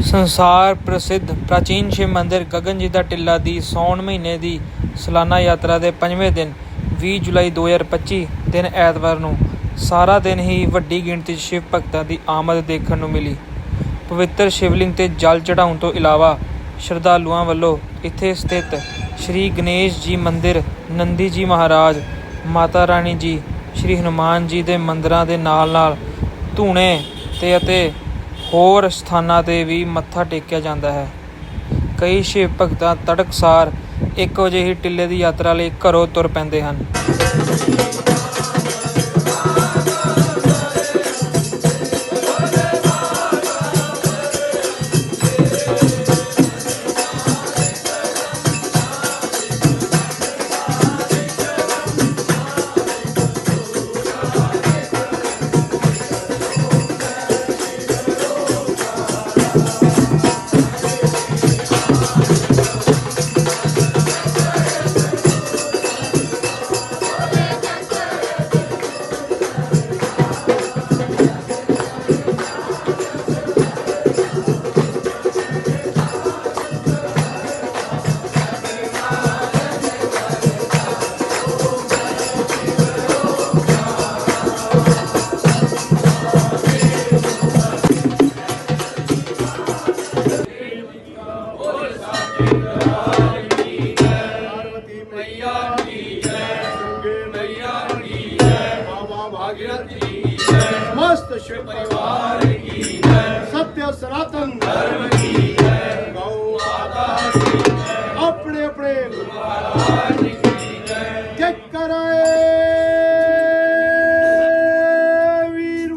ਸੰਸਾਰ ਪ੍ਰਸਿੱਧ ਪ੍ਰਾਚੀਨ ਸ਼ਿਵ ਮੰਦਿਰ ਗਗਨਜੀਤ ਦਾ ਟਿੱਲਾ ਦੀ ਸੌਣ ਮਹੀਨੇ ਦੀ ਸਾਲਾਨਾ ਯਾਤਰਾ ਦੇ ਪੰਜਵੇਂ ਦਿਨ 20 ਜੁਲਾਈ 2025 ਦਿਨ ਐਤਵਾਰ ਨੂੰ ਸਾਰਾ ਦਿਨ ਹੀ ਵੱਡੀ ਗਿਣਤੀ 'ਚ ਸ਼ਿਵ ਭਗਤਾਂ ਦੀ ਆਮਦ ਦੇਖਣ ਨੂੰ ਮਿਲੀ। ਪਵਿੱਤਰ ਸ਼ਿਵਲਿੰਗ ਤੇ ਜਲ ਚੜਾਉਣ ਤੋਂ ਇਲਾਵਾ ਸ਼ਰਧਾਲੂਆਂ ਵੱਲੋਂ ਇੱਥੇ ਸਥਿਤ ਸ਼੍ਰੀ ਗਣੇਸ਼ ਜੀ ਮੰਦਿਰ, ਨੰਦੀ ਜੀ ਮਹਾਰਾਜ, ਮਾਤਾ ਰਾਣੀ ਜੀ, ਸ਼੍ਰੀ ਹਨੂਮਾਨ ਜੀ ਦੇ ਮੰਦਰਾਂ ਦੇ ਨਾਲ-ਨਾਲ ਧੂਣੇ ਤੇ ਅਤੇ ਹੋਰ ਸਥਾਨਾਂ ਤੇ ਵੀ ਮੱਥਾ ਟੇਕਿਆ ਜਾਂਦਾ ਹੈ। ਕਈ ਸ਼ਿਵ ਭਗਤਾਂ ਤੜਕਸਾਰ 1 ਵਜੇ ਹੀ ਟਿੱਲੇ ਦੀ ਯਾਤਰਾ ਲਈ ਘਰੋਂ ਤੁਰ ਪੈਂਦੇ ਹਨ। भागीरथी मस्त शिव परिवार सत्य सनातन धर्म की गौ माता अपने अपने चेक कराए। वीर